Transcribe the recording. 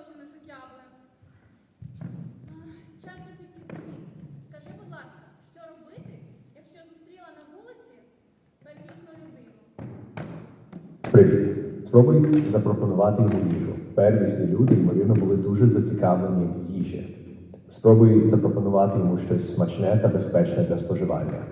зовсім не сутябле. Чат GPT, привіт. Скажи, будь ласка, що робити, якщо зустріла на вулиці первісну людину? Привіт. Спробуй запропонувати йому їжу. Первісні люди, ймовірно, були дуже зацікавлені їжі. Спробуй запропонувати йому щось смачне та безпечне для споживання.